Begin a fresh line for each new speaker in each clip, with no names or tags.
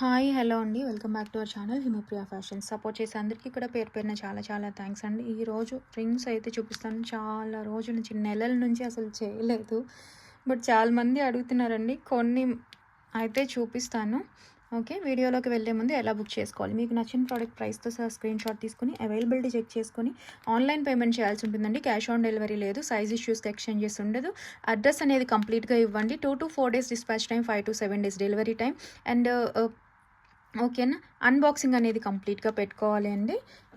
Hi hello అండి. Welcome back to our channel Himapriya fashion support చేసే అందరికీ కూడా పేరు పేరున చాలా చాలా థ్యాంక్స్ అండి. ఈరోజు రింగ్స్ అయితే చూపిస్తాను. చాలా రోజుల నుంచి నెలల నుంచి అసలు చేయలేదు. బట్ చాలామంది అడుగుతున్నారండి. కొన్ని అయితే చూపిస్తాను. ఓకే వీడియోలోకి వెళ్ళే ముందు ఎలా బుక్ చేసుకోవాలి? మీకు నచ్చిన ప్రోడక్ట్ ప్రైస్తో సహా స్క్రీన్ షాట్ తీసుకుని అవైలబిలిటీ చెక్ చేసుకుని ఆన్లైన్ పేమెంట్ చేయాల్సి ఉంటుందండి. క్యాష్ ఆన్ డెలివరీ లేదు. సైజ్ ఇష్యూస్కి ఎక్స్చేంజెస్ ఉండదు. అడ్రస్ అనేది కంప్లీట్గా ఇవ్వండి. Two to four days dispatch time five to seven days delivery time. And ఓకేనా? అన్బాక్సింగ్ అనేది కంప్లీట్గా పెట్టుకోవాలి అండి.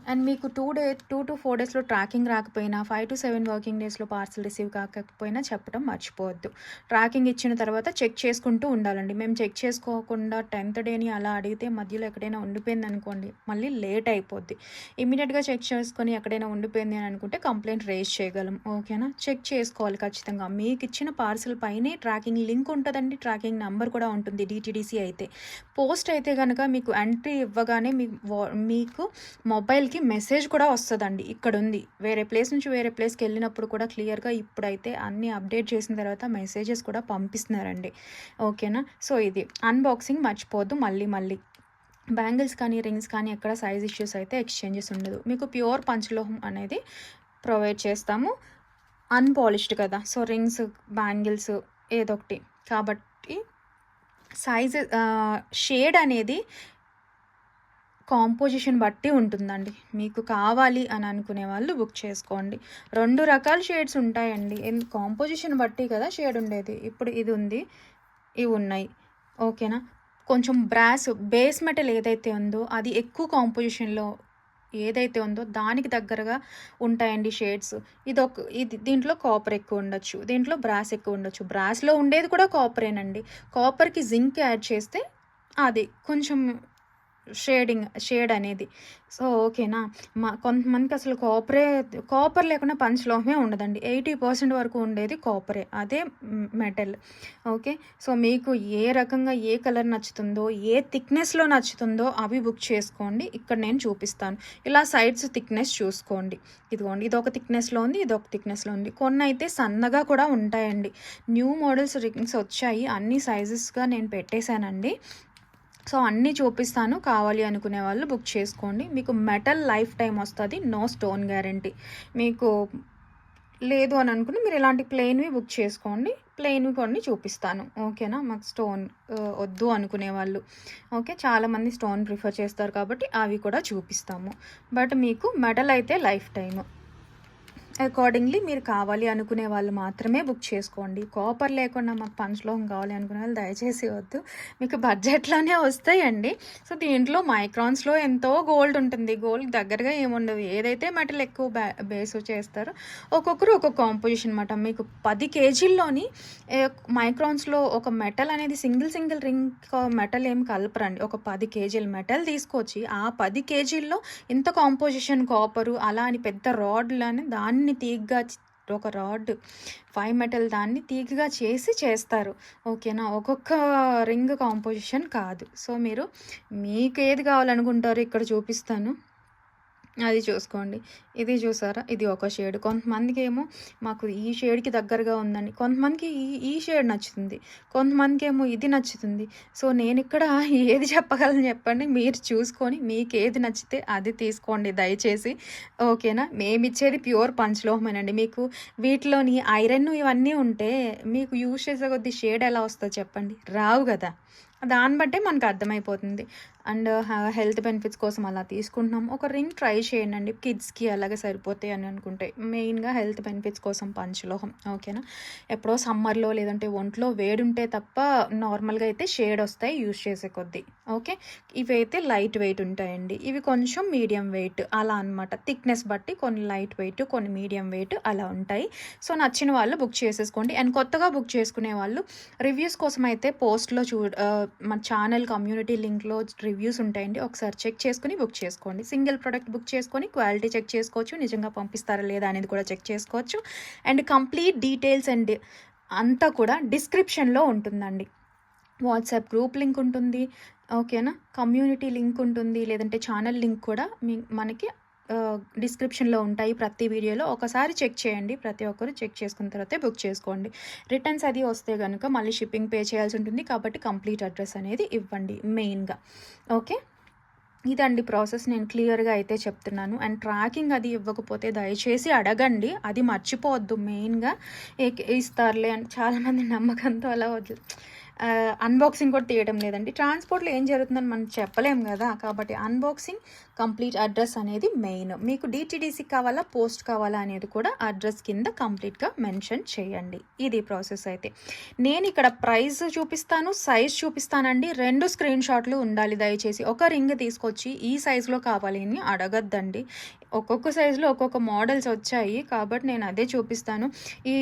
అండ్ మీకు two day two to four డేస్లో ట్రాకింగ్ రాకపోయినా ఫైవ్ టు సెవెన్ వర్కింగ్ డేస్లో పార్సల్ రిసీవ్ కాకపోయినా చెప్పడం మర్చిపోవద్దు. ట్రాకింగ్ ఇచ్చిన తర్వాత చెక్ చేసుకుంటూ ఉండాలండి. మేము చెక్ చేసుకోకుండా టెన్త్ డేని అలా అడిగితే మధ్యలో ఎక్కడైనా ఉండిపోయింది అనుకోండి మళ్ళీ లేట్ అయిపోద్ది. ఇమీడియట్గా చెక్ చేసుకొని ఎక్కడైనా ఉండిపోయింది అని అనుకుంటే కంప్లైంట్ రేజ్ చేయగలం. ఓకేనా చెక్ చేసుకోవాలి ఖచ్చితంగా. మీకు ఇచ్చిన పార్సల్ పైనే ట్రాకింగ్ లింక్ ఉంటుందండి. ట్రాకింగ్ నెంబర్ కూడా ఉంటుంది డిటీడీసీ అయితే. పోస్ట్ అయితే కనుక మీకు ఎంట్రీ ఇవ్వగానే మీకు వా- మీకు మెసేజ్ కూడా వస్తుందండి. ఇక్కడ ఉంది వేరే ప్లేస్ నుంచి వేరే ప్లేస్కి వెళ్ళినప్పుడు కూడా క్లియర్గా ఇప్పుడైతే అన్ని అప్డేట్ చేసిన తర్వాత మెసేజెస్ కూడా పంపిస్తున్నారండి. ఓకేనా? సో ఇది అన్బాక్సింగ్ మర్చిపోద్దు మళ్ళీ మళ్ళీ. బ్యాంగిల్స్ కానీ రింగ్స్ కానీ ఎక్కడ సైజ్ ఇష్యూస్ అయితే ఎక్స్చేంజెస్ ఉండదు. మీకు ప్యూర్ పంచలోహం అనేది ప్రొవైడ్ చేస్తాము. అన్పాలిష్డ్ కదా. సో రింగ్స్ బ్యాంగిల్స్ ఏదో ఒకటి. కాబట్టి సైజ్ షేడ్ అనేది కాంపోజిషన్ బట్టి ఉంటుందండి. మీకు కావాలి అని అనుకునే వాళ్ళు బుక్ చేసుకోండి. రెండు రకాల షేడ్స్ ఉంటాయండి. కాంపోజిషన్ బట్టి కదా షేడ్ ఉండేది. ఇప్పుడు ఇది ఉంది ఇవి ఉన్నాయి. ఓకేనా? కొంచెం బ్రాస్ బేస్ మెటల్ ఏదైతే ఉందో అది ఎక్కువ కాంపోజిషన్లో ఏదైతే ఉందో దానికి దగ్గరగా ఉంటాయండి షేడ్స్. ఇది ఒక ఇది దీంట్లో కాపర్ ఎక్కువ ఉండొచ్చు. దీంట్లో బ్రాస్ ఎక్కువ ఉండొచ్చు. బ్రాస్లో ఉండేది కూడా కాపరేనండి. కాపర్కి జింక్ యాడ్ చేస్తే అది కొంచెం షేడింగ్ షేడ్ అనేది. సో ఓకేనా మా కొంతమందికి అసలు కాపరే కాపర్ లేకుండా పంచలోహమే ఉండదండి. ఎయిటీ పర్సెంట్ వరకు ఉండేది కాపరే అదే మెటల్ ఓకే సో మీకు ఏ రకంగా ఏ కలర్ నచ్చుతుందో ఏ థిక్నెస్లో నచ్చుతుందో అవి బుక్ చేసుకోండి. ఇక్కడ నేను చూపిస్తాను. ఇలా సైడ్స్ థిక్నెస్ చూసుకోండి. ఇదిగోండి ఇది ఒక థిక్నెస్లో ఉంది ఇది ఒక థిక్నెస్లో ఉంది. కొన్ని అయితే సన్నగా కూడా ఉంటాయండి. న్యూ మోడల్స్ రింగ్స్ వచ్చాయి. అన్ని సైజెస్గా నేను పెట్టేశానండి. సో అన్నీ చూపిస్తాను. కావాలి అనుకునే వాళ్ళు బుక్ చేసుకోండి. మీకు మెటల్ లైఫ్ టైం వస్తుంది. No stone guarantee. మీకు లేదు అని అనుకుని మీరు ఇలాంటి ప్లెయిన్వి బుక్ చేసుకోండి. ప్లెయిన్వి కొన్ని చూపిస్తాను. ఓకేనా? మాకు స్టోన్ వద్దు అనుకునే వాళ్ళు. ఓకే? చాలామంది స్టోన్ ప్రిఫర్ చేస్తారు కాబట్టి అవి కూడా చూపిస్తాము. బట్ మీకు మెటల్ అయితే లైఫ్ టైము. అకార్డింగ్లీ మీరు కావాలి అనుకునే వాళ్ళు మాత్రమే బుక్ చేసుకోండి. కాపర్ లేకుండా మాకు పంచలోహం కావాలి అనుకునే వాళ్ళు దయచేసి వద్దు. మీకు బడ్జెట్లోనే వస్తాయండి. సో దీంట్లో మైక్రాన్స్లో ఎంతో గోల్డ్ ఉంటుంది. గోల్డ్ దగ్గరగా ఏముండదు ఏదైతే మెటల్ ఎక్కువ బ్యా బేస్ చేస్తారో ఒక్కొక్కరు ఒక్కొక్క కాంపోజిషన్ అనమాట మీకు పది కేజీల్లోని మైక్రాన్స్లో ఒక మెటల్ అనేది సింగిల్ సింగిల్ రింగ్ మెటల్ ఏం కలపరండి. ఒక పది కేజీల మెటల్ తీసుకొచ్చి ఆ పది కేజీల్లో ఇంత కాంపోజిషన్ కాపరు అలా అని పెద్ద రాడ్లు అని దాన్ని తీగ్గా ఒక రాడ్ ఫైవ్ మెటల్ దాన్ని తీగగా చేసి చేస్తారు. ఓకేనా? ఒక్కొక్క రింగ్ కాంపోజిషన్ కాదు. సో మీరు మీకు ఏది కావాలనుకుంటారో ఇక్కడ చూపిస్తాను. అది చూసుకోండి. ఇది చూసారా? ఇది ఒక షేడ్. కొంతమందికి ఏమో మాకు ఈ షేడ్కి దగ్గరగా ఉందండి. కొంతమందికి ఈ ఈ షేడ్ నచ్చుతుంది. కొంతమందికి ఏమో ఇది నచ్చుతుంది. సో నేను ఇక్కడ ఏది చెప్పగలను చెప్పండి. మీరు చూసుకొని మీకు ఏది నచ్చితే అది తీసుకోండి దయచేసి. ఓకేనా? మేము ఇచ్చేది ప్యూర్ పంచలోహమేనండి. మీకు వీటిలోని ఐరన్ ఇవన్నీ ఉంటే మీకు యూజ్ చేసే కొద్ది షేడ్ ఎలా వస్తుందో చెప్పండి? రావు కదా. దాన్ని బట్టే మనకు అర్థమైపోతుంది అండ్ హెల్త్ బెనిఫిట్స్ కోసం అలా తీసుకుంటున్నాం. ఒక రింగ్ ట్రై చేయండి అండి కిడ్స్కి అలాగే సరిపోతాయి అని అనుకుంటే. మెయిన్గా హెల్త్ బెనిఫిట్స్ కోసం పంచలోహం. ఓకేనా? ఎప్పుడో సమ్మర్లో లేదంటే ఒంట్లో వేడుంటే తప్ప నార్మల్గా అయితే షేడ్ వస్తాయి యూస్ చేసే కొద్దీ. ఓకే? ఇవి అయితే లైట్ వెయిట్ ఉంటాయండి. ఇవి కొంచెం మీడియం వెయిట్ అలా అన్నమాట. థిక్నెస్ బట్టి కొన్ని లైట్ వెయిట్ కొన్ని మీడియం వెయిట్ అలా ఉంటాయి. సో నచ్చిన వాళ్ళు బుక్ చేసేసుకోండి. అండ్ కొత్తగా బుక్ చేసుకునే వాళ్ళు రివ్యూస్ కోసం అయితే పోస్ట్లో చూ మన ఛానల్ కమ్యూనిటీ లింక్లో రివ్యూస్ ఉంటాయండి. ఒకసారి చెక్ చేసుకుని బుక్ చేసుకోండి. సింగిల్ ప్రోడక్ట్ బుక్ చేసుకొని క్వాలిటీ చెక్ చేసుకోవచ్చు. నిజంగా పంపిస్తారా లేదా అనేది కూడా చెక్ చేసుకోవచ్చు. అండ్ కంప్లీట్ డీటెయిల్స్ అండ్ అంతా కూడా డిస్క్రిప్షన్లో ఉంటుందండి. వాట్సాప్ గ్రూప్ లింక్ ఉంటుంది. ఓకేనా? కమ్యూనిటీ లింక్ ఉంటుంది. లేదంటే ఛానల్ లింక్ కూడా మీ మనకి డిస్క్రిప్షన్లో ఉంటాయి ప్రతి వీడియోలో. ఒకసారి చెక్ చేయండి. ప్రతి ఒక్కరు చెక్ చేసుకున్న తర్వాతే బుక్ చేసుకోండి. రిటర్న్స్ అది వస్తే కనుక మళ్ళీ షిప్పింగ్ పే చేయాల్సి ఉంటుంది. కాబట్టి కంప్లీట్ అడ్రస్ అనేది ఇవ్వండి మెయిన్గా. ఓకే? ఇదండి ప్రాసెస్. నేను క్లియర్గా అయితే చెప్తున్నాను. అండ్ ట్రాకింగ్ అది ఇవ్వకపోతే దయచేసి అడగండి. అది మర్చిపోవద్దు మెయిన్గా. ఇస్తారులే అని. చాలామంది నమ్మకంతో అలా వద్దు. అన్బాక్సింగ్ కూడా తీయడం లేదండి. ట్రాన్స్పోర్ట్లో ఏం జరుగుతుందని మనం చెప్పలేం కదా. కాబట్టి అన్బాక్సింగ్ కంప్లీట్ అడ్రస్ అనేది మెయిన్ మీకు డిటీడీసీ కావాలా పోస్ట్ కావాలా అనేది కూడా అడ్రస్ కింద కంప్లీట్గా మెన్షన్ చేయండి. ఇది ప్రాసెస్ అయితే. నేను ఇక్కడ ప్రైస్ చూపిస్తాను సైజ్ చూపిస్తానండి. రెండు స్క్రీన్ షాట్లు ఉండాలి దయచేసి. ఒక రింగ్ తీసుకొచ్చి ఈ సైజులో కావాలి అని అడగద్దండి. ఒక్కొక్క సైజులో ఒక్కొక్క మోడల్స్ వచ్చాయి. కాబట్టి నేను అదే చూపిస్తాను. ఈ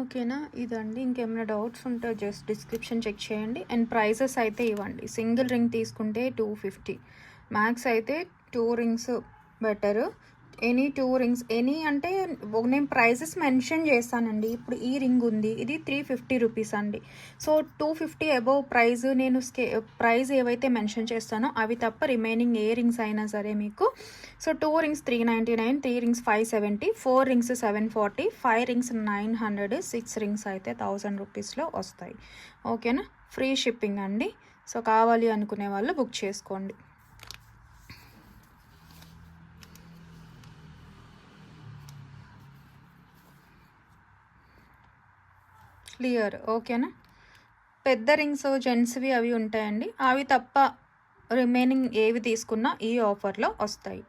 ఓకేనా? ఇదండి. ఇంకేమైనా డౌట్స్ ఉంటే జస్ట్ డిస్క్రిప్షన్ చెక్ చేయండి. అండ్ ప్రైజెస్ అయితే ఇవ్వండి. సింగిల్ రింగ్ తీసుకుంటే టూ ఫిఫ్టీ. మ్యాక్స్ అయితే two rings better. Any two rings any అంటే నేను ప్రైజెస్ మెన్షన్ చేస్తానండి. ఇప్పుడు ఈ రింగ్ ఉంది ఇది త్రీ ఫిఫ్టీ రూపీస్ అండి. So two fifty above price నేను స్కే ప్రైజ్ ఏవైతే మెన్షన్ చేస్తానో అవి తప్ప రిమైనింగ్ ఏ రింగ్స్ అయినా సరే మీకు. So two rings three ninety nine three rings five seventy four rings seven forty five rings nine hundred six rings అయితే థౌజండ్ రూపీస్లో వస్తాయి. ఓకేనా? ఫ్రీ షిప్పింగ్ అండి. సో కావాలి అనుకునే వాళ్ళు బుక్ చేసుకోండి. క్లియర్. ఓకేనా? పెద్ద రింగ్స్ జెంట్స్వి అవి ఉంటాయండి. అవి తప్ప రిమైనింగ్ ఏవి తీసుకున్నా ఈ ఆఫర్లో వస్తాయి.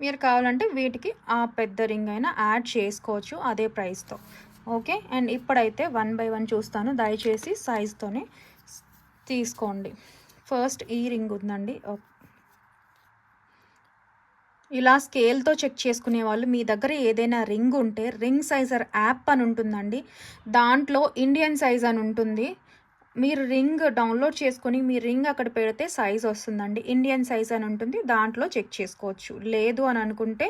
మీరు కావాలంటే వీటికి ఆ పెద్ద రింగ్ అయినా యాడ్ చేసుకోవచ్చు అదే ప్రైస్తో. ఓకే? అండ్ ఇప్పుడైతే వన్ బై వన్ చూస్తాను. దయచేసి సైజ్తోనే తీసుకోండి. ఫస్ట్ ఈ రింగ్ ఉందండి. ఇలా స్కేల్తో చెక్ చేసుకునే వాళ్ళు మీ దగ్గర ఏదైనా రింగ్ ఉంటే రింగ్ సైజర్ యాప్ అని ఉంటుందండి. దాంట్లో ఇండియన్ సైజ్ అని ఉంటుంది. మీరు రింగ్ డౌన్లోడ్ చేసుకొని మీ రింగ్ అక్కడ పెడితే సైజ్ వస్తుందండి. ఇండియన్ సైజ్ అని ఉంటుంది. దాంట్లో చెక్ చేసుకోవచ్చు. లేదు అని అనుకుంటే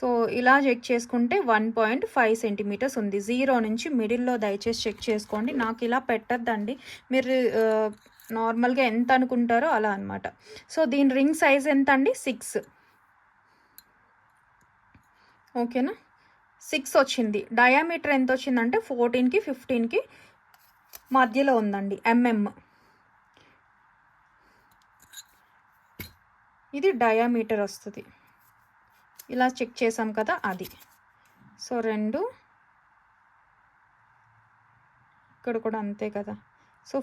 సో ఇలా చెక్ చేసుకుంటే వన్ పాయింట్ ఫైవ్ సెంటీమీటర్స్ ఉంది. జీరో నుంచి మిడిల్లో దయచేసి చెక్ చేసుకోండి. నాకు ఇలా పెట్టద్దండి. మీరు నార్మల్గా ఎంత అనుకుంటారో అలా అనమాట సో దీని రింగ్ సైజ్ ఎంత అండి సిక్స్. ఓకేనా? సిక్స్ వచ్చింది. డయామీటర్ ఎంత వచ్చిందంటే ఫోర్టీన్కి ఫిఫ్టీన్కి మధ్యలో ఉందండి. ఎంఎం. ఇది డయామీటర్ వస్తుంది. ఇలా చెక్ చేసాం కదా అది. సో రెండు. ఇక్కడ కూడా అంతే కదా. సో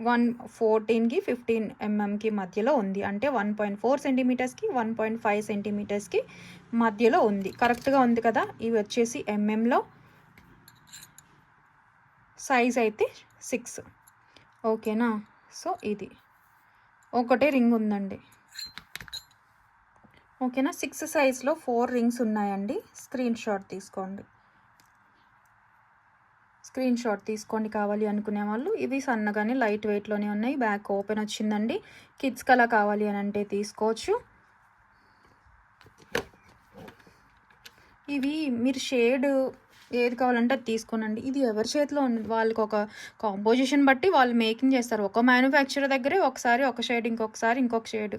వన్ ఫోర్టీన్కి ఫిఫ్టీన్ ఎంఎంకి మధ్యలో ఉంది. అంటే వన్ పాయింట్ ఫోర్ సెంటీమీటర్స్కి వన్ పాయింట్ ఫైవ్ సెంటీమీటర్స్కి మధ్యలో ఉంది. కరెక్ట్గా ఉంది కదా? ఇవి వచ్చేసి ఎంఎంలో సైజ్ అయితే సిక్స్. ఓకేనా? సో ఇది. ఒకటే రింగ్ ఉందండి. ఓకేనా? సిక్స్ సైజ్లో ఫోర్ రింగ్స్ ఉన్నాయండి. స్క్రీన్ షాట్ తీసుకోండి. స్క్రీన్ షాట్ తీసుకోండి కావాలి అనుకునే వాళ్ళు. ఇవి సన్నగానే లైట్ వెయిట్లోనే ఉన్నాయి. బ్యాక్ ఓపెన్ వచ్చిందండి. కిడ్స్కి అలా కావాలి అని అంటే తీసుకోవచ్చు. ఇవి మీరు షేడ్ ఏది కావాలంటే అది తీసుకోనండి. ఇది ఎవరి చేతిలో ఉంది? వాళ్ళకి ఒక కాంపోజిషన్ బట్టి వాళ్ళు మేకింగ్ చేస్తారు. ఒక మ్యానుఫ్యాక్చరర్ దగ్గరే ఒకసారి ఒక షేడ్ ఇంకొకసారి ఇంకొక షేడ్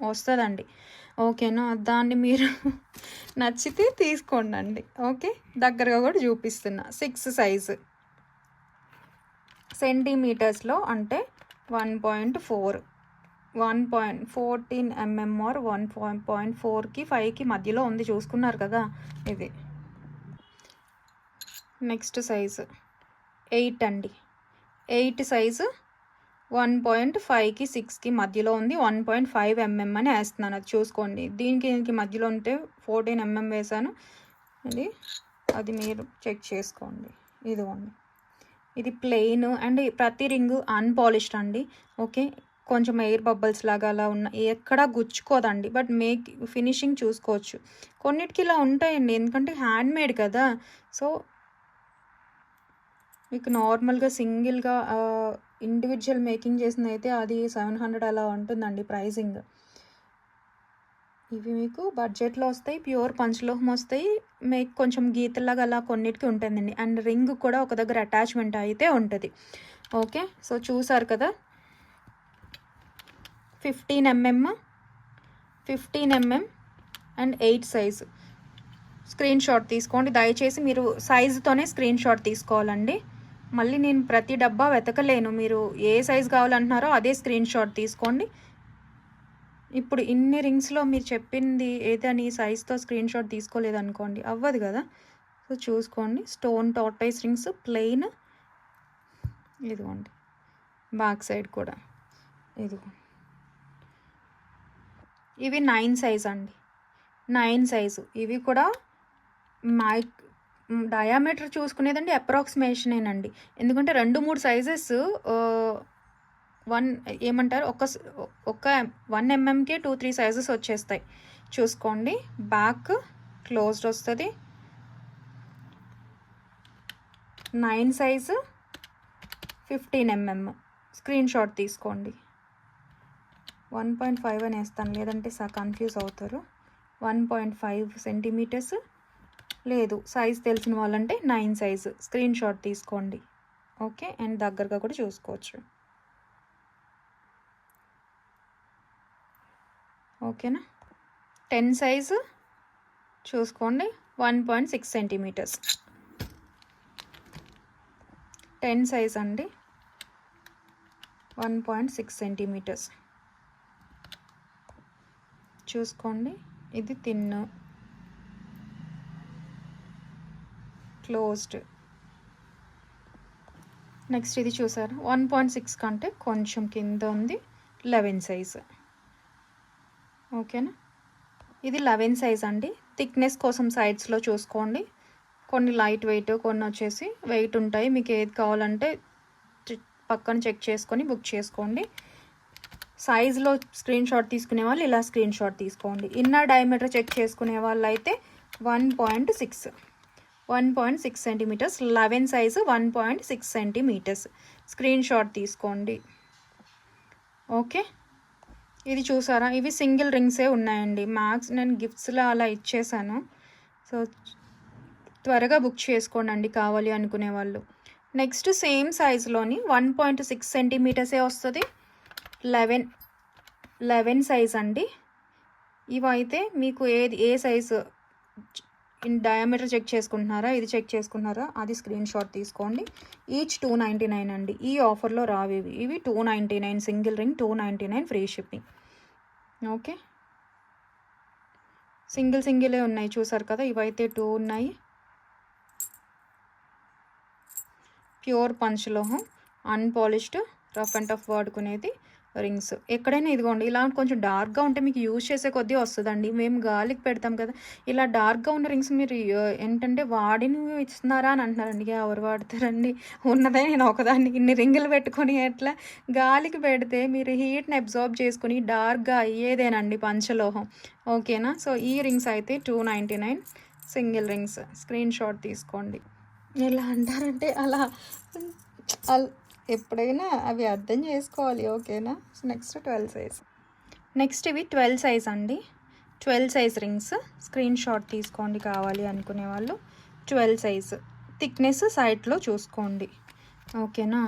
వస్తుందండి. ఓకేనా దాన్ని మీరు నచ్చితే తీసుకోండి ఓకే దగ్గరగా కూడా చూపిస్తున్నా. సిక్స్ సైజు సెంటీమీటర్స్లో అంటే one point four one point fourteen MMR one point ఫోర్కి ఫైవ్కి మధ్యలో ఉంది. చూసుకున్నారు కదా ఇది. Next size. ఎయిట్ అండి. ఎయిట్ సైజు వన్ పాయింట్ ఫైవ్కి సిక్స్కి మధ్యలో ఉంది. వన్ పాయింట్ ఫైవ్ ఎంఎం అని వేస్తున్నాను. అది చూసుకోండి. దీనికి దీనికి మధ్యలో ఉంటే ఫోర్టీన్ ఎంఎం వేసాను అది అది మీరు చెక్ చేసుకోండి. ఇదిగోండి. ఇది ప్లెయిన్ అండ్ ప్రతి రింగు అన్పాలిష్డ్ అండి. ఓకే? కొంచెం ఎయిర్ బబుల్స్ లాగా అలా ఉన్న ఎక్కడా గుచ్చుకోదండి. బట్ మేక్ ఫినిషింగ్ చూసుకోవచ్చు. కొన్నిటికి ఇలా ఉంటాయండి. ఎందుకంటే హ్యాండ్ మేడ్ కదా. సో మీకు నార్మల్గా సింగిల్గా ఇండివిజువల్ మేకింగ్ చేసిన అయితే అది సెవెన్ హండ్రెడ్ అలా ఉంటుందండి ప్రైజింగ్ ఇవి మీకు బడ్జెట్లో వస్తాయి. ప్యూర్ పంచలోహం వస్తాయి. మీకు కొంచెం గీతలాగా అలా కొన్నిటికి ఉంటుందండి. అండ్ రింగ్ కూడా ఒక దగ్గర అటాచ్మెంట్ అయితే ఉంటుంది. ఓకే? సో చూసారు కదా? Fifteen MM fifteen MM and eight size. Screen shot తీసుకోండి. దయచేసి మీరు సైజుతోనే స్క్రీన్ షాట్ తీసుకోవాలండి. మళ్ళీ నేను ప్రతి డబ్బా వెతకలేను. మీరు ఏ సైజు కావాలంటున్నారో అదే స్క్రీన్ షాట్ తీసుకోండి. ఇప్పుడు ఇన్ని రింగ్స్లో మీరు చెప్పింది ఏదని సైజ్తో స్క్రీన్ షాట్ తీసుకోలేదు అనుకోండి అవ్వదు కదా. సో చూసుకోండి. స్టోన్ టాటైస్ రింగ్స్ ప్లెయిన్ ఇదిగోండి. బ్యాక్ సైడ్ కూడా ఇదిగోండి. ఇవి నైన్ సైజ్ అండి. Nine size. ఇవి కూడా మైక్ డయామీటర్ చూసుకునేదండి అప్రాక్సిమేషనేనండి. ఎందుకంటే రెండు మూడు సైజెస్ వన్ ఏమంటారు? ఒక ఒక వన్ ఎంఎంకే టూ త్రీ సైజెస్ వచ్చేస్తాయి. చూసుకోండి. బ్యాక్ క్లోజ్డ్ వస్తుంది. Nine size fifteen MM. Screen shot తీసుకోండి. వన్ పాయింట్ ఫైవ్ అని వేస్తాను లేదంటే సా కన్ఫ్యూజ్ అవుతారు. వన్ పాయింట్ ఫైవ్ సెంటీమీటర్స్ లేదు. సైజ్ తెలిసిన వాళ్ళంటే నైన్ సైజు స్క్రీన్ షాట్ తీసుకోండి. ఓకే? అండ్ దగ్గరగా కూడా చూసుకోవచ్చు. ఓకేనా? టెన్ సైజు చూసుకోండి. One point six centimetres. Ten size అండి. One point six centimetres. చూసుకోండి. ఇది తిన్ను. క్లోజ్డ్. నెక్స్ట్ ఇది చూసారు? వన్ పాయింట్ సిక్స్ కంటే కొంచెం కింద ఉంది లెవెన్ సైజ్. ఓకేనా? ఇది లెవెన్ సైజ్ అండి. థిక్నెస్ కోసం సైడ్స్లో చూసుకోండి. కొన్ని లైట్ వెయిట్ కొన్ని వచ్చేసి వెయిట్ ఉంటాయి. మీకు ఏది కావాలంటే పక్కన చెక్ చేసుకొని బుక్ చేసుకోండి. సైజులో స్క్రీన్ షాట్ తీసుకునే వాళ్ళు ఇలా స్క్రీన్ షాట్ తీసుకోండి. ఇన్నర్ డయామీటర్ చెక్ చేసుకునే వాళ్ళు అయితే one point six one point six centimetres eleven size one point six centimetres screen shot తీసుకోండి. ఓకే? ఇది చూసారా? ఇవి సింగిల్ రింగ్సే ఉన్నాయండి. మ్యాక్స్ నేను గిఫ్ట్స్లో అలా ఇచ్చేసాను. సో త్వరగా బుక్ చేసుకోండి అండి కావాలి అనుకునే వాళ్ళు. నెక్స్ట్ సేమ్ సైజులోని వన్ పాయింట్ సిక్స్ సెంటీమీటర్సే వస్తుంది? లెవెన్ లెవెన్ సైజ్ అండి. ఇవైతే మీకు ఏది ఏ సైజు ఇన్ డయామీటర్ చెక్ చేసుకుంటున్నారా ఇది చెక్ చేసుకున్నారా అది స్క్రీన్ షాట్ తీసుకోండి. ఈచ్ టూ నైంటీ నైన్ అండి. ఈ ఆఫర్లో రావు ఇవి ఇవి two ninety nine single ring two ninety nine free shipping. Okay? Single సింగిలే ఉన్నాయి చూసారు కదా ఇవైతే టూ ఉన్నాయి. ప్యూర్ పంచ్లోహం అన్పాలిష్డ్ రఫ్ అండ్ టఫ్ వాడుకునేది. రింగ్స్. ఎక్కడైనా ఇదిగోండి ఇలా కొంచెం డార్క్గా ఉంటే మీకు యూజ్ చేసే కొద్దీ వస్తుందండి. మేము గాలికి పెడతాం కదా ఇలా డార్క్గా ఉన్న రింగ్స్ మీరు ఏంటంటే వాడిని ఇస్తున్నారా అని అంటున్నారండి. ఎవరు వాడతారండి? ఉన్నదే నేను ఒకదాన్ని. ఇన్ని రింగులు పెట్టుకొని ఎట్లా? గాలికి పెడితే మీరు హీట్ని అబ్జార్బ్ చేసుకుని డార్క్గా అయ్యేదేనండి పంచలోహం. ఓకేనా? సో ఈ రింగ్స్ అయితే two ninety nine single rings. Screen shot తీసుకోండి. ఎలా అంటారంటే అలా ఎప్పుడైనా అవి అర్థం చేసుకోవాలి ఓకేనా? నెక్స్ట్ ట్వెల్వ్ సైజ్ నెక్స్ట్ ఇవి ట్వెల్వ్ సైజ్ అండి. Twelve size rings screen shot తీసుకోండి కావాలి అనుకునే వాళ్ళు. ట్వెల్వ్ సైజ్ థిక్నెస్ సైడ్లో చూసుకోండి. ఓకేనా?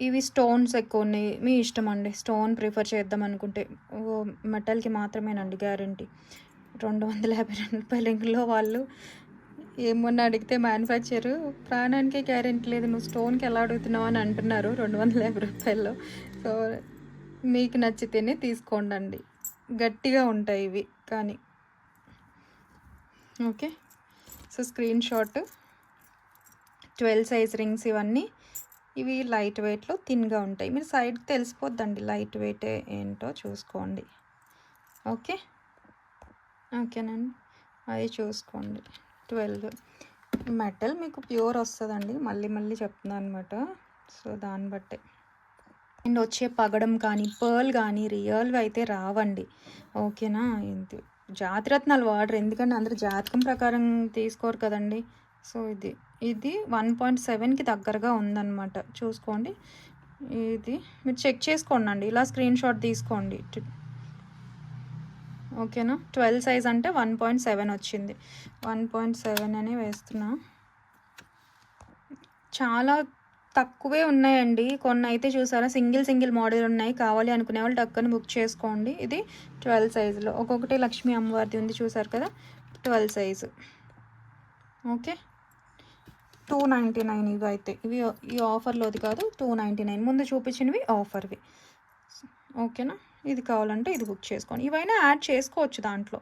ఇవి స్టోన్స్ ఎక్కువ ఉన్నాయి. మీ ఇష్టం అండి. స్టోన్ ప్రిఫర్ చేద్దాం అనుకుంటే. మెటల్కి మాత్రమేనండి గ్యారంటీ రెండు వందల యాభై రెండు రూపాయలలో వాళ్ళు ఏమన్నా అడిగితే మ్యానుఫ్యాక్చర్ ప్రాణానికే గ్యారెంటీ లేదు నువ్వు స్టోన్కి ఎలా అడుగుతున్నావు? అని అంటున్నారు రెండు వందల యాభై రూపాయల్లో. సో మీకు నచ్చితేనే తీసుకోండి గట్టిగా ఉంటాయి ఇవి కానీ. Okay. So screen shot twelve size rings ఇవన్నీ ఇవి లైట్ వెయిట్లో థిన్గా ఉంటాయి. మీరు సైడ్కి తెలిసిపోద్దండి లైట్ వెయిట్ ఏంటో చూసుకోండి. ఓకే? ఓకేనండి. అది చూసుకోండి. ట్వెల్వ్. మెటల్ మీకు ప్యూర్ వస్తుందండి. మళ్ళీ మళ్ళీ చెప్తున్నాను అనమాట సో దాన్ని బట్టే. అండ్ వచ్చే పగడం కానీ పర్ల్ కానీ రియల్వి అయితే రావండి. ఓకేనా? ఇది జాతిరత్నాలు వాడరు. ఎందుకంటే అందరూ జాతకం ప్రకారం తీసుకోరు కదండి. సో ఇది ఇది వన్ పాయింట్ సెవెన్కి దగ్గరగా ఉందన్నమాట. చూసుకోండి. ఇది మీరు చెక్ చేసుకోండి అండి. ఇలా స్క్రీన్ షాట్ తీసుకోండి. ఓకేనా? ట్వెల్వ్ సైజ్ అంటే వన్ పాయింట్ సెవెన్ వచ్చింది. వన్ పాయింట్ సెవెన్ అని వేస్తున్నా. చాలా తక్కువే ఉన్నాయండి. కొన్ని అయితే చూసారా? సింగిల్ సింగిల్ మోడల్ ఉన్నాయి. కావాలి అనుకునే వాళ్ళు టక్కని బుక్ చేసుకోండి. ఇది ట్వెల్వ్ సైజులో. ఒక్కొక్కటి లక్ష్మీ అమ్మవారిది ఉంది చూసారు కదా? Twelve size. Okay? Two ninety nine ఇవి అయితే. ఇవి ఈ ఆఫర్లోది కాదు. Two ninety nine. ముందు చూపించినవి ఆఫర్వి. ఓకేనా? ఇది కావాలంటే ఇది బుక్ చేసుకోండి. ఇవైనా యాడ్ చేసుకోవచ్చు దాంట్లో.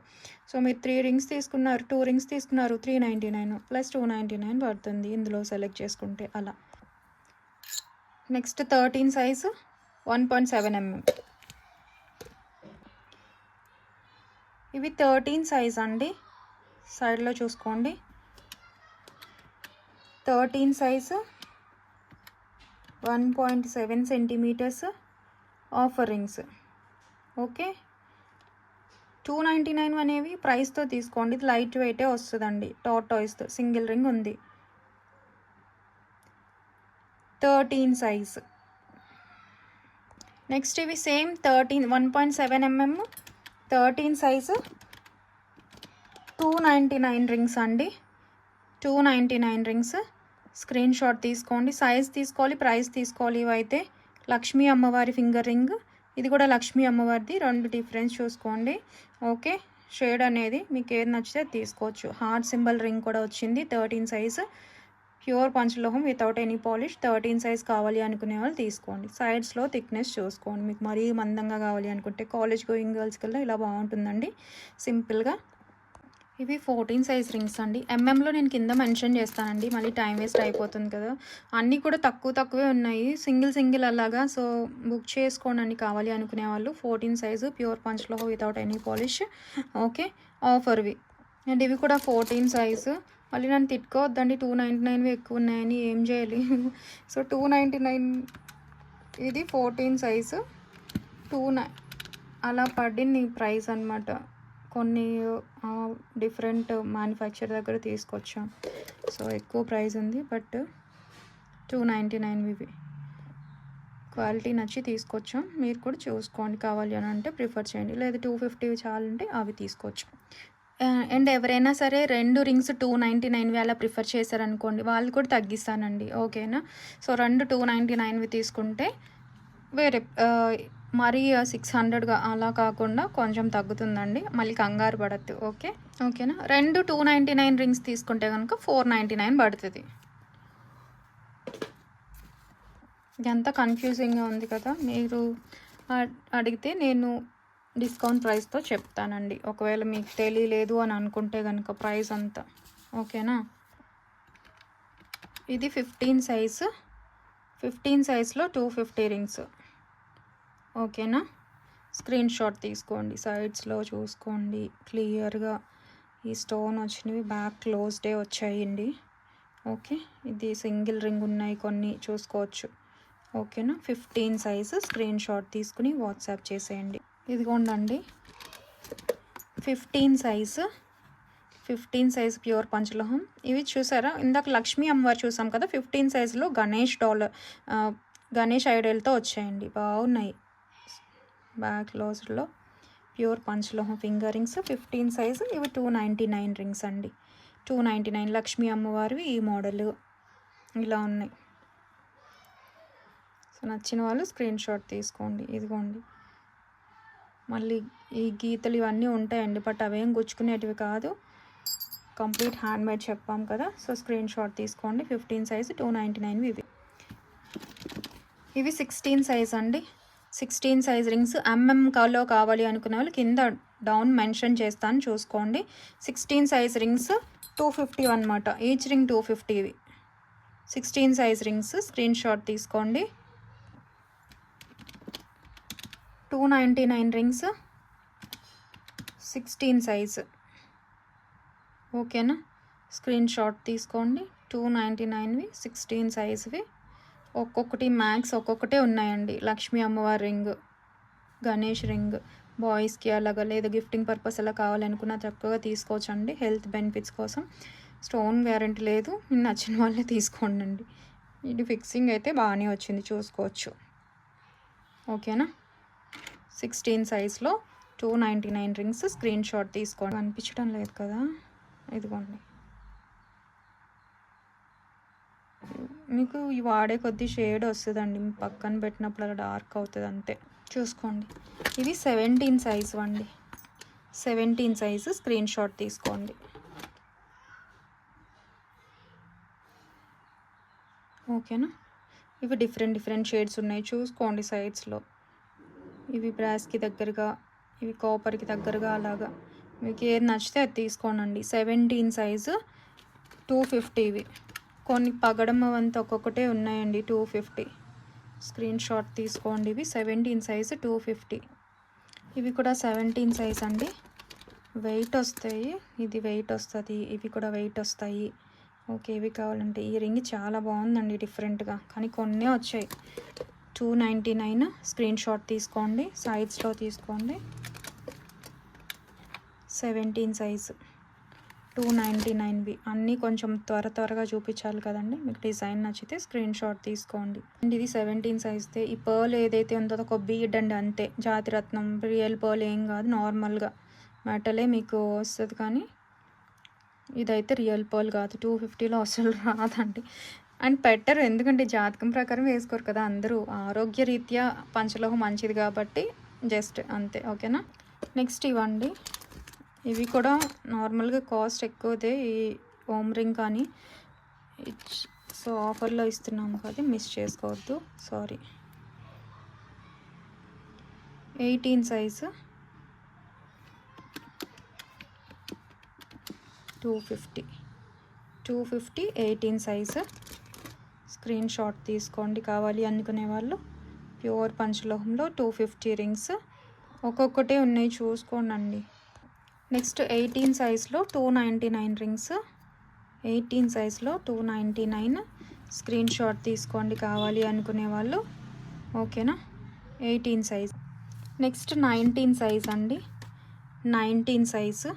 సో మీరు త్రీ రింగ్స్ తీసుకున్నారు టూ రింగ్స్ తీసుకున్నారు three ninety nine plus two ninety nine పడుతుంది ఇందులో సెలెక్ట్ చేసుకుంటే అలా. Next thirteen size one point seven MM ఇవి థర్టీన్ సైజ్ అండి. సైడ్లో చూసుకోండి. Thirteen size one point seven centimetres offer rings. Okay. Two ninety nine అనేవి ప్రైస్తో తీసుకోండి. ఇది లైట్ వెయిటే వస్తుందండి. టాటాయిస్తో సింగిల్ రింగ్ ఉంది. Thirteen size. నెక్స్ట్ ఇవి same thirteen one point seven MM. Thirteen size. Two ninety nine rings అండి. Two ninety nine rings. Screen shot తీసుకోండి. సైజ్ తీసుకోవాలి ప్రైస్ తీసుకోవాలి ఇవైతే. లక్ష్మీ అమ్మవారి ఫింగర్ రింగ్. ఇది కూడా లక్ష్మీ అమ్మవారిది. రెండు డిఫరెన్స్ చూసుకోండి. ఓకే? షేడ్ అనేది మీకు ఏది నచ్చితే తీసుకోవచ్చు. హార్ట్ సింబల్ రింగ్ కూడా వచ్చింది. Thirteen size pure పంచలోహం without any polish thirteen size కావాలి అనుకునే వాళ్ళు తీసుకోండి. సైడ్స్లో థిక్నెస్ చూసుకోండి. మీకు మరీ మందంగా కావాలి అనుకుంటే కాలేజ్ గోయింగ్ గర్ల్స్ కల్లా ఇలా బాగుంటుందండి. సింపుల్గా ఇవి ఫోర్టీన్ సైజ్ రింగ్స్ అండి. ఎంఎంలో నేను కింద మెన్షన్ చేస్తానండి. మళ్ళీ టైం వేస్ట్ అయిపోతుంది కదా. అన్నీ కూడా తక్కువ తక్కువే ఉన్నాయి. సింగిల్ సింగిల్ అలాగా. సో బుక్ చేసుకోండి కావాలి అనుకునే వాళ్ళు. Fourteen size. ప్యూర్ పంచ్లో వితౌట్ ఎనీ పాలిష్. ఓకే. ఆఫర్వి. అండ్ ఇవి కూడా ఫోర్టీన్ సైజు. మళ్ళీ నన్ను తిట్టుకోవద్దండి టూ నైంటీ నైన్వి ఎక్కువ ఉన్నాయని ఏం చేయాలి సో టూ నైంటీ నైన్ ఇది ఫోర్టీన్ సైజు. టూ నై అలా పడింది ప్రైస్ అనమాట కొన్ని డిఫరెంట్ మ్యానుఫ్యాక్చర్ దగ్గర తీసుకొచ్చాం. సో ఎక్కువ ప్రైస్ ఉంది బట్ టూ నైంటీ నైన్ ఇవి. క్వాలిటీ నచ్చి తీసుకొచ్చాం. మీరు కూడా చూసుకోండి కావాలి అని అంటే ప్రిఫర్ చేయండి. లేదా టూ ఫిఫ్టీ చాలంటే అవి తీసుకోవచ్చు అండ్ ఎవరైనా సరే రెండు రింగ్స్ టూ నైంటీ నైన్వి అలా ప్రిఫర్ చేశారనుకోండి వాళ్ళు కూడా తగ్గిస్తానండి. ఓకేనా సో రెండు టూ నైంటీ నైన్వి తీసుకుంటే వేరే మరీ సిక్స్ హండ్రెడ్గా అలా కాకుండా కొంచెం తగ్గుతుందండి. మళ్ళీ కంగారు పడద్దు. ఓకే? ఓకేనా? రెండు టూ నైంటీ నైన్ రింగ్స్ తీసుకుంటే కనుక ఫోర్ నైంటీ నైన్ పడుతుంది. ఎంత కన్ఫ్యూజింగ్గా ఉంది కదా. మీరు అడిగితే నేను డిస్కౌంట్ ప్రైస్తో చెప్తానండి. ఒకవేళ మీకు తెలియలేదు అని అనుకుంటే కనుక ప్రైస్ అంతా. ఓకేనా? ఇది ఫిఫ్టీన్ సైజు. ఫిఫ్టీన్ సైజ్లో టూ ఫిఫ్టీ రింగ్స్. ఓకేనా? స్క్రీన్ షాట్ తీసుకోండి సైడ్స్లో చూసుకోండి. క్లియర్గా ఈ స్టోన్ వచ్చినవి బ్యాక్ క్లోజ్డే వచ్చాయండి. ఓకే? ఇది సింగిల్ రింగ్ ఉన్నాయి కొన్ని చూసుకోవచ్చు. ఓకేనా? ఫిఫ్టీన్ సైజు స్క్రీన్ షాట్ తీసుకుని వాట్సాప్ చేసేయండి. ఇదిగోండండి. Fifteen size fifteen size pure పంచలోహం. ఇవి చూసారా? ఇందాక లక్ష్మీ అమ్మవారు చూసాం కదా ఫిఫ్టీన్ సైజులో గణేష్ డాలర్ గణేష్ ఐడియల్తో వచ్చాయండి. బాగున్నాయి. బ్యాక్ క్లోజ్లో ప్యూర్ పంచలోహం ఫింగర్ రింగ్స్ ఫిఫ్టీన్ సైజు. ఇవి టూ నైంటీ నైన్ రింగ్స్ అండి. టూ నైంటీ నైన్ లక్ష్మీ అమ్మవారివి ఈ మోడల్ ఇలా ఉన్నాయి. సో నచ్చిన వాళ్ళు స్క్రీన్ షాట్ తీసుకోండి. ఇదిగోండి. మళ్ళీ ఈ గీతలు ఇవన్నీ ఉంటాయండి బట్ అవేం గుచ్చుకునేటివి కాదు. కంప్లీట్ హ్యాండ్మేడ్ చెప్పాం కదా. సో స్క్రీన్ షాట్ తీసుకోండి. ఫిఫ్టీన్ సైజు టూ నైంటీ నైన్వి ఇవి. ఇవి సిక్స్టీన్ సైజ్ అండి. సిక్స్టీన్ సైజ్ రింగ్స్ ఎంఎం కాలో కావాలి అనుకునే వాళ్ళు కింద డౌన్ మెన్షన్ చేస్తాను చూసుకోండి. Sixteen size rings two fifty అనమాట each ring two ఫిఫ్టీవి sixteen size rings screen shot తీసుకోండి. Two ninety nine rings sixteen size. ఓకేనా? స్క్రీన్ షాట్ తీసుకోండి. టూ నైంటీ నైన్వి సిక్స్టీన్ సైజ్వి ఒక్కొక్కటి మ్యాక్స్ ఒక్కొక్కటే ఉన్నాయండి. లక్ష్మీ అమ్మవారి రింగ్ గణేష్ రింగ్ బాయ్స్కి అలాగా లేదా గిఫ్టింగ్ పర్పస్ అలా కావాలనుకున్న చక్కగా తీసుకోవచ్చండి. హెల్త్ బెనిఫిట్స్ కోసం. స్టోన్ గ్యారంటీ లేదు. నచ్చిన వాళ్ళే తీసుకోండి ఇది ఫిక్సింగ్ అయితే బాగానే వచ్చింది చూసుకోవచ్చు. ఓకేనా? సిక్స్టీన్ సైజ్లో two ninety nine rings screen shot తీసుకోండి. అనిపించడం లేదు కదా? ఇదిగోండి. మీకు వాడే కొద్ది షేడ్ వస్తుందండి. పక్కన పెట్టినప్పుడు అలా డార్క్ అవుతుంది అంతే. చూసుకోండి. ఇది సెవెంటీన్ సైజు అండి. సెవెంటీన్ సైజు స్క్రీన్ షాట్ తీసుకోండి. ఓకేనా? ఇవి డిఫరెంట్ డిఫరెంట్ షేడ్స్ ఉన్నాయి. చూసుకోండి సైడ్స్లో. ఇవి బ్రాస్కి దగ్గరగా ఇవి కాపర్కి దగ్గరగా అలాగా. మీకు ఏది నచ్చితే అది తీసుకోనండి. సెవెంటీన్ సైజు టూ ఫిఫ్టీ ఇవి. కొన్ని పగడం వంత ఒక్కొక్కటే ఉన్నాయండి టూ ఫిఫ్టీ. స్క్రీన్ షాట్ తీసుకోండి. ఇవి సెవెంటీన్ సైజు టూ ఫిఫ్టీ. ఇవి కూడా సెవెంటీన్ సైజ్ అండి. వెయిట్ వస్తాయి. ఇది వెయిట్ వస్తుంది. ఇవి కూడా వెయిట్ వస్తాయి. ఓకే ఇవి కావాలంటే ఈ రింగ్ చాలా బాగుందండి డిఫరెంట్గా. కానీ కొన్నే వచ్చాయి. Two ninety nine screen shot తీసుకోండి. సైజ్లో తీసుకోండి. Seventeen size. టూ నైంటీ నైన్వి అన్నీ కొంచెం త్వర త్వరగా చూపించాలి కదండి. మీకు డిజైన్ నచ్చితే స్క్రీన్ షాట్ తీసుకోండి. అండ్ ఇది సెవెంటీన్ సైజ్దే ఈ పర్ల్ ఏదైతే ఉందో ఒక బీడ్ అండి అంతే. జాతిరత్నం రియల్ పర్ల్ ఏం కాదు నార్మల్గా. మెటలే మీకు వస్తుంది కానీ ఇదైతే రియల్ పర్ల్ కాదు. టూ ఫిఫ్టీలో అసలు రాదండి. అండ్ పెట్టరు. ఎందుకంటే జాతకం ప్రకారం వేసుకోరు కదా అందరూ. ఆరోగ్య రీత్యా పంచలోహం మంచిది కాబట్టి జస్ట్ అంతే. ఓకేనా? నెక్స్ట్ ఇవ్వండి. ఇవి కూడా నార్మల్గా కాస్ట్ ఎక్కువదే ఈ హోమ్ రింగ్ కానీ. సో ఆఫర్లో ఇస్తున్నాము కదా మిస్ చేసుకోవద్దు. Sorry. Eighteen size. Two fifty. Two fifty eighteen size. Screenshot తీసుకోండి కావాలి అనుకునే వాళ్ళు. ప్యూర్ పంచలోహంలో టూ ఫిఫ్టీ రింగ్స్. ఒక్కొక్కటే ఉన్నాయి చూసుకోండి నెక్స్ట్ ఎయిటీన్ సైజ్లో two ninety nine rings. Eighteen సైజ్లో two ninety nine screen shot తీసుకోండి కావాలి అనుకునే వాళ్ళు. ఓకేనా? Eighteen size. Next nineteen size అండి. Nineteen size.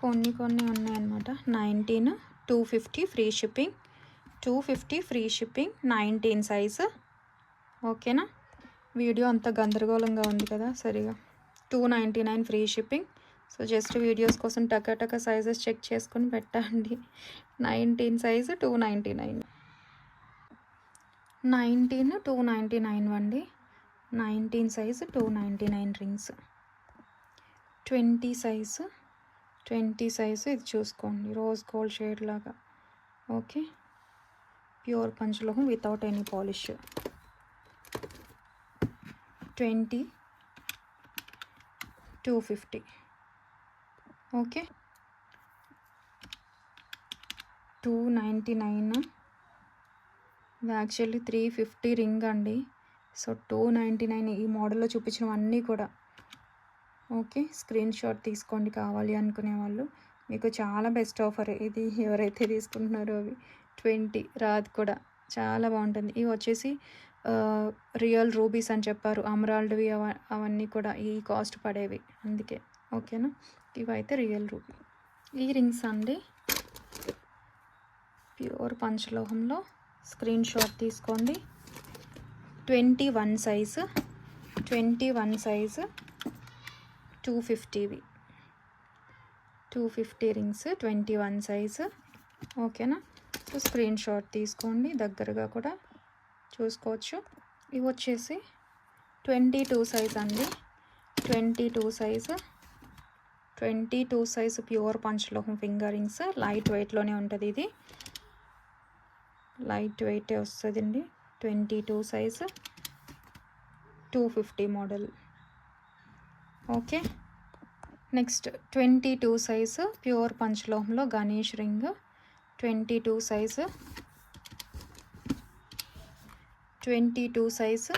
కొన్ని కొన్ని ఉన్నాయన్నమాట. Nineteen two fifty free shipping. Two fifty free shipping. Nineteen size. ఓకేనా? వీడియో అంత గందరగోళంగా ఉంది కదా సరిగా. Two ninety nine free shipping. So just videos కోసం టక టక సైజెస్ చెక్ చేసుకొని పెట్టండి. Nineteen size two ninety nine. Nineteen two ninety nine అండి. Nineteen size two ninety nine rings twenty size twenty size ఇది చూసుకోండి. రోజ్ గోల్డ్ షేడ్ లాగా. Okay pure పంచలోహం without any polish twenty two fifty. Okay. Two ninety nine? Actually three fifty ring అండి. So two ninety nine ఈ మోడల్లో చూపించినవన్నీ కూడా. Okay screen shot తీసుకోండి కావాలి అనుకునే వాళ్ళు. మీకు చాలా బెస్ట్ ఆఫర్ ఇది. ఎవరైతే తీసుకుంటున్నారో అవి. ట్వంటీ రాదు కూడా. చాలా బాగుంటుంది. ఇవి వచ్చేసి రియల్ రూబీస్ అని చెప్పారు అమరాల్డ్వి అవ అవన్నీ కూడా ఈ కాస్ట్ పడేవి. అందుకే ఓకేనా? ఇవైతే రియల్ రూబీ. ఈ రింగ్స్ అండి. ప్యూర్ పంచలోహంలో స్క్రీన్ షాట్ తీసుకోండి. Twenty one size. Twenty one size two ఫిఫ్టీవి. Two fifty rings twenty one size. ఓకేనా? సో స్క్రీన్ షాట్ తీసుకోండి దగ్గరగా కూడా. చూసుకోవచ్చు. ఇవి వచ్చేసి ట్వంటీ టూ సైజ్ అండి. Twenty two size. Twenty two size pure పంచలోహం finger rings. Light వెయిట్లోనే ఉంటుంది ఇది. లైట్ వెయిటే వస్తుందండి. Twenty two size. Two fifty model. Okay. Next twenty two size pure పంచలోహంలో Ganesh ring. Twenty two size twenty two size.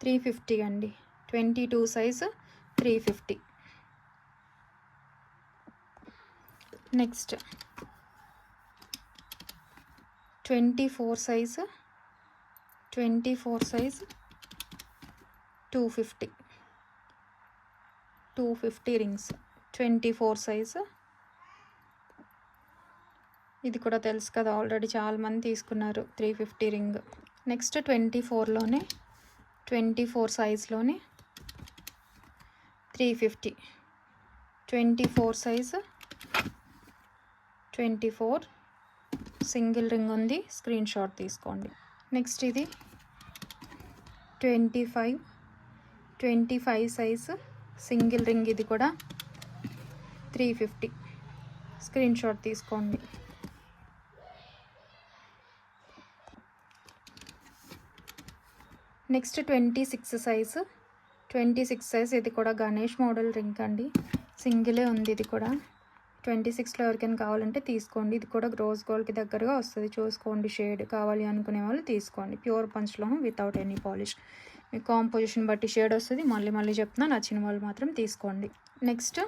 Three fifty అండి. Twenty two size three fifty. Next. Twenty four size twenty four size two fifty. Two fifty rings. Twenty four size ఇది కూడా తెలుసు కదా already చాలామంది తీసుకున్నారు three fifty ring next twenty ఫోర్లోనే twenty four సైజ్లోనే three fifty twenty four size twenty four single ring ఉంది screen shot తీసుకోండి. Next ఇది twenty five twenty five size single ring ఇది కూడా త్రీ ఫిఫ్టీ స్క్రీన్ షాట్ తీసుకోండి. Next twenty six size. Twenty six size ఇది కూడా Ganesh model ring అండి. సింగిలే ఉంది ఇది కూడా. ట్వంటీ సిక్స్లో ఎవరికైనా కావాలంటే తీసుకోండి. ఇది కూడా రోజ్ గోల్డ్కి దగ్గరగా వస్తుంది. చూసుకోండి షేడ్ కావాలి అనుకునే వాళ్ళు తీసుకోండి. ప్యూర్ పంచ్లోను వితౌట్ ఎనీ పాలిష్. మీ కాంపోజిషన్ బట్టి షేడ్ వస్తుంది. మళ్ళీ మళ్ళీ చెప్తున్నా నచ్చిన వాళ్ళు మాత్రం తీసుకోండి. నెక్స్ట్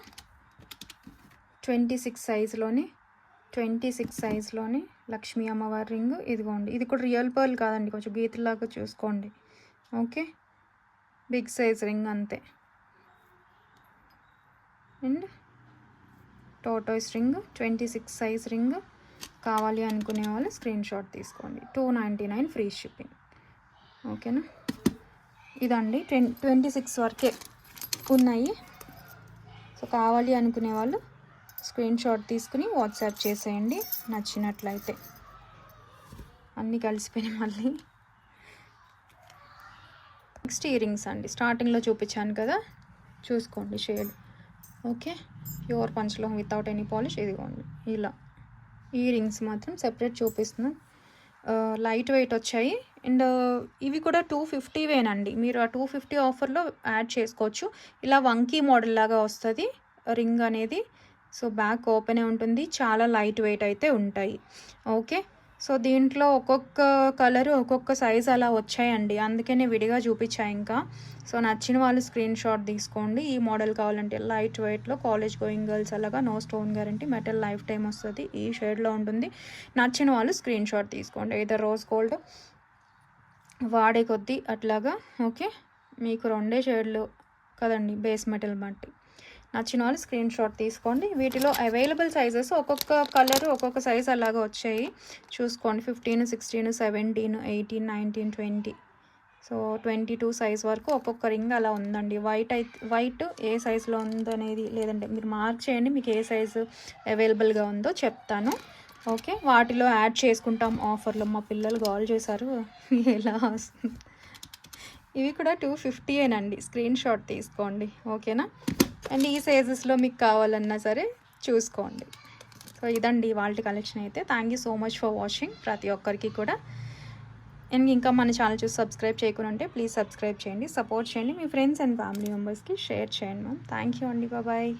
ట్వంటీ సిక్స్ సైజులోని ట్వంటీ సిక్స్ సైజులోని లక్ష్మీ అమ్మవారి రింగ్ ఇదిగోండి. ఇది కూడా రియల్ పర్ల్ కాదండి. కొంచెం గీతలాగా చూసుకోండి. ఓకే. బిగ్ సైజ్ రింగ్ అంతే. And టోటోస్ ring twenty six size ring కావాలి అనుకునే వాళ్ళు స్క్రీన్ షాట్ తీసుకోండి. Two ninety nine free shipping. ఓకేనా? ఇదండి. ట్వం ట్వంటీ సిక్స్ వరకే ఉన్నాయి. సో కావాలి అనుకునే వాళ్ళు స్క్రీన్ షాట్ తీసుకుని వాట్సాప్ చేసేయండి. నచ్చినట్లయితే. అన్నీ కలిసిపోయినాయి మళ్ళీ. నెక్స్ట్ ఇయర్ రింగ్స్ అండి. స్టార్టింగ్లో చూపించాను కదా. చూసుకోండి షేడ్. ఓకే? ప్యూర్ పంచ్లో వితౌట్ ఎనీ పాలిష్ ఇదిగోండి. ఇలా. ఈ రింగ్స్ మాత్రం సెపరేట్ చూపిస్తున్నాను లైట్ వెయిట్ వచ్చాయి. అండ్ ఇవి కూడా టూ ఫిఫ్టీవేనండి మీరు ఆ టూ ఫిఫ్టీ ఆఫర్లో యాడ్ చేసుకోవచ్చు. ఇలా వంకీ మోడల్ లాగా వస్తుంది. రింగ్ అనేది. సో బ్యాక్ ఓపెనే ఉంటుంది. చాలా లైట్ వెయిట్ అయితే ఉంటాయి. ఓకే? సో దీంట్లో ఒక్కొక్క కలర్ ఒక్కొక్క సైజ్ అలా వచ్చాయండి. అందుకనే విడిగా చూపించా ఇంకా. సో నచ్చిన వాళ్ళు స్క్రీన్ షాట్ తీసుకోండి. ఈ మోడల్ కావాలంటే లైట్ వెయిట్లో కాలేజ్ గోయింగ్ గర్ల్స్ అలాగా no stone guarantee metal life time వస్తుంది. ఈ షేడ్లో ఉంటుంది. నచ్చిన వాళ్ళు స్క్రీన్ షాట్ తీసుకోండి. ఇదర్ రోజ్ గోల్డ్ వాడే కొద్దీ అట్లాగా ఓకే? మీకు రెండే షేడ్లు కదండి బేస్ మెటల్ బట్టి నచ్చిన వాళ్ళు స్క్రీన్ షాట్ తీసుకోండి. వీటిలో అవైలబుల్ సైజెస్ ఒక్కొక్క కలర్ ఒక్కొక్క సైజ్ అలాగా వచ్చాయి. చూసుకోండి. Fifteen sixteen seventeen eighteen nineteen twenty so twenty two size వరకు ఒక్కొక్క రింగ్ అలా ఉందండి. వైట్ అయితే వైట్ ఏ సైజులో ఉందనేది లేదంటే మీరు మార్క్ చేయండి మీకు ఏ సైజు అవైలబుల్గా ఉందో చెప్తాను. ఓకే? వాటిలో యాడ్ చేసుకుంటాం ఆఫర్లో మా పిల్లలు కాల్ చేశారు. ఎలా ఇవి కూడా టూ ఫిఫ్టీయేనండి స్క్రీన్ షాట్ తీసుకోండి. ఓకేనా? అండ్ ఈ సైజెస్లో మీకు కావాలన్నా సరే చూసుకోండి. సో ఇదండి వాళ్ళ కలెక్షన్ అయితే. Thank you so much for watching ప్రతి ఒక్కరికి కూడా. అండ్ ఇంకా మన ఛానల్ చూసి సబ్స్క్రైబ్ చేయకుండా ఉంటే ప్లీజ్ సబ్స్క్రైబ్ చేయండి. సపోర్ట్ చేయండి. మీ ఫ్రెండ్స్ అండ్ ఫ్యామిలీ మెంబర్స్కి షేర్ చేయండి మ్యామ్. థ్యాంక్ యూ అండి. బాబాయ్